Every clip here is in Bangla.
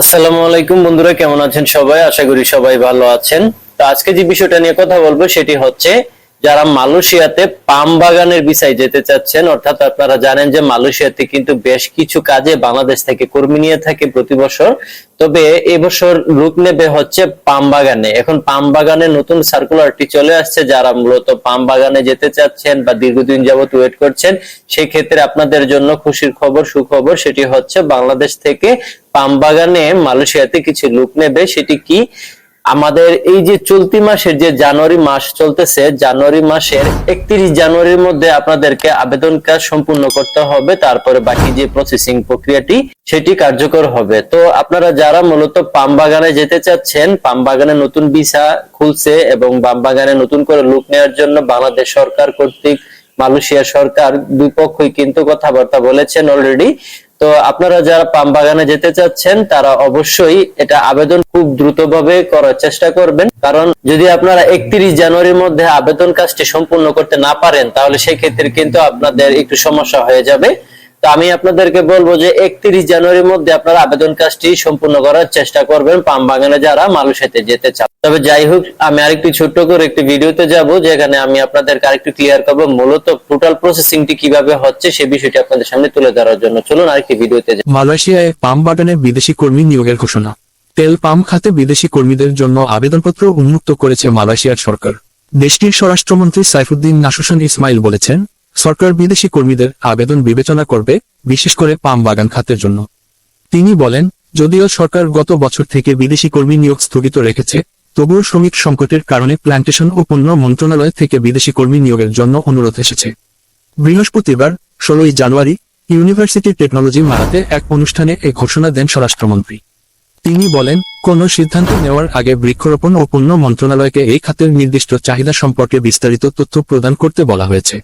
আসসালামু আলাইকুম বন্ধুরা, কেমন আছেন সবাই? আশা করি সবাই ভালো আছেন। তো আজকে যে বিষয়টা নিয়ে কথা বলব, সেটি হচ্ছে যারা মালয়েশিয়াতে পাম বাগানের বিষয় যেতে চাচ্ছেন, অর্থাৎ আপনারা জানেন যে মালয়েশিয়াতে কিন্তু বেশ কিছু কাজে বাংলাদেশ থেকে কর্মী নিয়ে থাকে প্রতি বছর। তবে এবছর লোক নেবে হচ্ছে পাম বাগানে। এখন পাম বাগানে নতুন সার্কুলারটি চলে আসছে, যারা মূলত পাম বাগানে যেতে চাচ্ছেন বা দীর্ঘদিন যাবত ওয়েট করছেন সেই ক্ষেত্রে আপনাদের জন্য খুশির খবর, সুখবর সেটি হচ্ছে বাংলাদেশ থেকে পাম বাগানে মালয়েশিয়াতে কিছু লোক নেবে। সেটি কি? আমাদের এই যে চলতি মাসের যে জানুয়ারি মাস চলতেছে, জানুয়ারি মাসের একত্রিশ জানুয়ারির মধ্যে আপনাদেরকে আবেদন কাজ সম্পূর্ণ করতে হবে, তারপরে বাকি যে প্রসেসিং প্রক্রিয়াটি সেটি কার্যকর হবে। তো আপনারা যারা মূলত পাম বাগানে যেতে চাচ্ছেন, পাম বাগানে নতুন ভিসা খুলছে এবং পাম বাগানে নতুন করে লুক নেওয়ার জন্য বাংলাদেশ সরকার কর্তৃক মালয়েশিয়া সরকার দুই পক্ষই কিন্তু কথাবার্তা বলেছেন অলরেডি তো আপনারা যারা পাম বাগানে যেতে চাচ্ছেন, তারা অবশ্যই এটা আবেদন খুব দ্রুতভাবে করার চেষ্টা করবেন। কারণ যদি আপনারা একত্রিশ জানুয়ারির মধ্যে আবেদন কাজটি সম্পূর্ণ করতে না পারেন, তাহলে সেক্ষেত্রে কিন্তু আপনাদের একটু সমস্যা হয়ে যাবে। তো আমি আপনাদেরকে বলব যে একত্রিশ জানুয়ারির মধ্যে আপনারা আবেদন কাজটি সম্পূর্ণ করার চেষ্টা করবেন পাম বাগানে যারা মালয়েশিয়াতে যেতে চান। তবে যাই হোক, আমি আরেকটু ছোট্ট করে একটি ভিডিওতে যাব, যেখানে আমি আপনাদের আরেকটু ক্লিয়ার করব মূলত টোটাল প্রসেসিংটি কীভাবে হচ্ছে সে বিষয়টি আপনাদের সামনে তুলে ধরার জন্য। চলুন আরেকটি ভিডিওতে যাই। মালয়েশিয়ায় পাম বাগানে বিদেশি কর্মী নিয়োগের ঘোষণা। তেল পাম খাতে বিদেশি কর্মীদের জন্য আবেদনপত্র উন্মুক্ত করেছে মালয়েশিয়ার সরকার। দেশটির স্বরাষ্ট্রমন্ত্রী সাইফুদ্দিন নাসুসান ইসমাইল বলেছেন, সরকার বিদেশি কর্মীদের আবেদন বিবেচনা করবে, বিশেষ করে পাম বাগান খাতের জন্য। তিনি বলেন, যদিও সরকার গত বছর থেকে বিদেশি কর্মী নিয়োগ স্থগিত রেখেছে তবুও শ্রমিক সংকটের কারণে প্ল্যান্টেশন ও পণ্য মন্ত্রণালয় থেকে বিদেশি কর্মী নিয়োগের জন্য অনুরোধ এসেছে। বৃহস্পতিবার, ষোলোই জানুয়ারি, ইউনিভার্সিটি টেকনোলজি মারাতে এক অনুষ্ঠানে এ ঘোষণা দেন স্বরাষ্ট্রমন্ত্রী। তিনি বলেন, কোন সিদ্ধান্ত নেওয়ার আগে বৃক্ষরোপণ ও পণ্য মন্ত্রণালয়কে এই খাতের নির্দিষ্ট চাহিদা সম্পর্কে বিস্তারিত তথ্য প্রদান করতে বলা হয়েছে।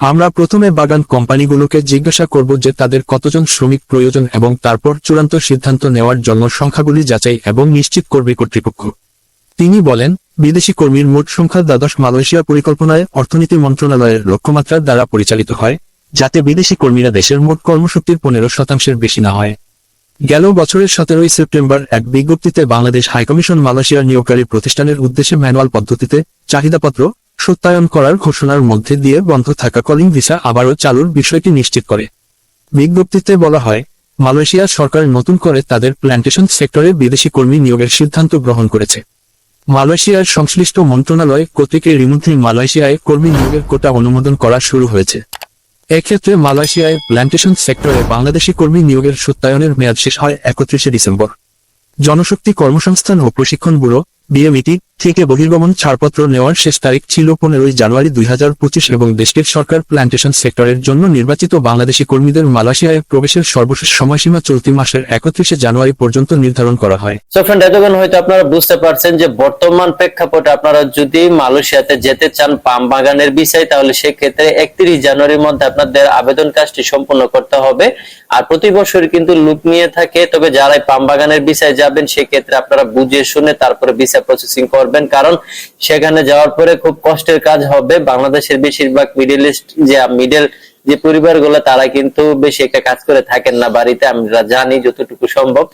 আমরা প্রথমে বাগান কোম্পানিগুলোকে জিজ্ঞাসা করব যে তাদের কতজন শ্রমিক প্রয়োজন এবং তারপর চূড়ান্ত সিদ্ধান্ত নেওয়ার জন্য সংখ্যাগুলি যাচাই এবং নিশ্চিত করবে কর্তৃপক্ষ। তিনি বলেন, বিদেশি কর্মীর মোট সংখ্যা দ্বাদশ মালয়েশিয়া পরিকল্পনায় অর্থনীতি মন্ত্রণালয়ের লক্ষ্যমাত্রার দ্বারা পরিচালিত হয়, যাতে বিদেশি কর্মীরা দেশের মোট কর্মশক্তির পনেরো শতাংশের বেশি না হয়। গেল বছরের সতেরোই সেপ্টেম্বর এক বিজ্ঞপ্তিতে বাংলাদেশ হাইকমিশন মালয়েশিয়ার নিয়োগকারী প্রতিষ্ঠানের উদ্দেশ্যে ম্যানুয়াল পদ্ধতিতে চাহিদাপত্র সত্যায়ন করার ঘোষণার মধ্যে দিয়ে বন্ধ থাকা কলিং ভিসা আবারও চালুর বিষয়টি নিশ্চিত করে। বিজ্ঞপ্তিতে বলা হয়, মালয়েশিয়া সরকার নতুন করে তাদের প্ল্যান্টেশন সেক্টরে বিদেশি কর্মী নিয়োগের সিদ্ধান্ত গ্রহণ করেছে। মালয়েশিয়ার সংশ্লিষ্ট মন্ত্রণালয় কর্তৃক এর মধ্যে মালয়েশিয়ায় কর্মী নিয়োগের কোটা অনুমোদন করা শুরু হয়েছে। এক্ষেত্রে মালয়েশিয়ায় প্ল্যান্টেশন সেক্টরে বাংলাদেশি কর্মী নিয়োগের সত্যায়নের মেয়াদ শেষ হয় একত্রিশে ডিসেম্বর। জনশক্তি কর্মসংস্থান ও প্রশিক্ষণ ব্যুরো, বিএমইটি থেকে বহির্গমন ছাড়পত্র নেওয়ার শেষ তারিখ ছিল পনেরোই জানুয়ারি দুই এবং দেশটির সরকার প্ল্যান্টেশন সেক্টরের জন্য নির্বাচিত বাংলাদেশি কর্মীদের মালয়েশিয়ায় প্রবেশের সর্বশেষ সময়সীমা চলতি মাসের একত্রিশে জানুয়ারি পর্যন্ত নির্ধারণ করা হয়। হয়তো আপনারা বুঝতে পারছেন যে বর্তমান প্রেক্ষাপটে আপনারা যদি মালয়েশিয়াতে যেতে চান পাম বাগানের বিষয়, তাহলে সেক্ষেত্রে একত্রিশ জানুয়ারির মধ্যে আপনাদের আবেদন কাজটি সম্পূর্ণ করতে হবে। আর প্রতি বছর কিন্তু লুক নিয়ে থাকে, তবে যারা এই পাম বাগানের বিষয়ে যাবেন, সেক্ষেত্রে আপনারা বুঝে শুনে তারপরে বিষয় প্রসেসিং করবেন। কারণ সেখানে যাওয়ার পরে খুব কষ্টের কাজ হবে। বাংলাদেশের বেশিরভাগ মিডিল ইস্ট যে মিডল যে পরিবারগুলো, তারা কিন্তু বেশি একটা কাজ করে থাকেন না বাড়িতে আমরা জানি যতটুকু সম্ভব।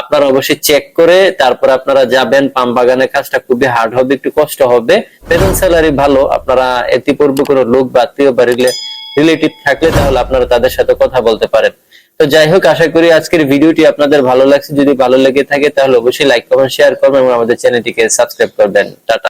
আপনারা অবশ্যই চেক করে, তারপর আপনারা যাবেন, পাম বাগানের কাজটা খুবই হার্ড হবে, একটু কষ্ট হবে। বেতন স্যালারি ভালো, আপনারা ইতিপূর্বে কোনো লোক বা আত্মীয় বা রিলেটিভ থাকলে তাহলে আপনারা তাদের সাথে কথা বলতে পারেন। তো যাই হোক, আশা করি আজকের ভিডিওটি আপনাদের ভালো লাগছে। যদি ভালো লেগে থাকে, তাহলে অবশ্যই লাইক কমেন্ট শেয়ার করবেন এবং আমাদের চ্যানেলটিকে সাবস্ক্রাইব করবেন টাটা।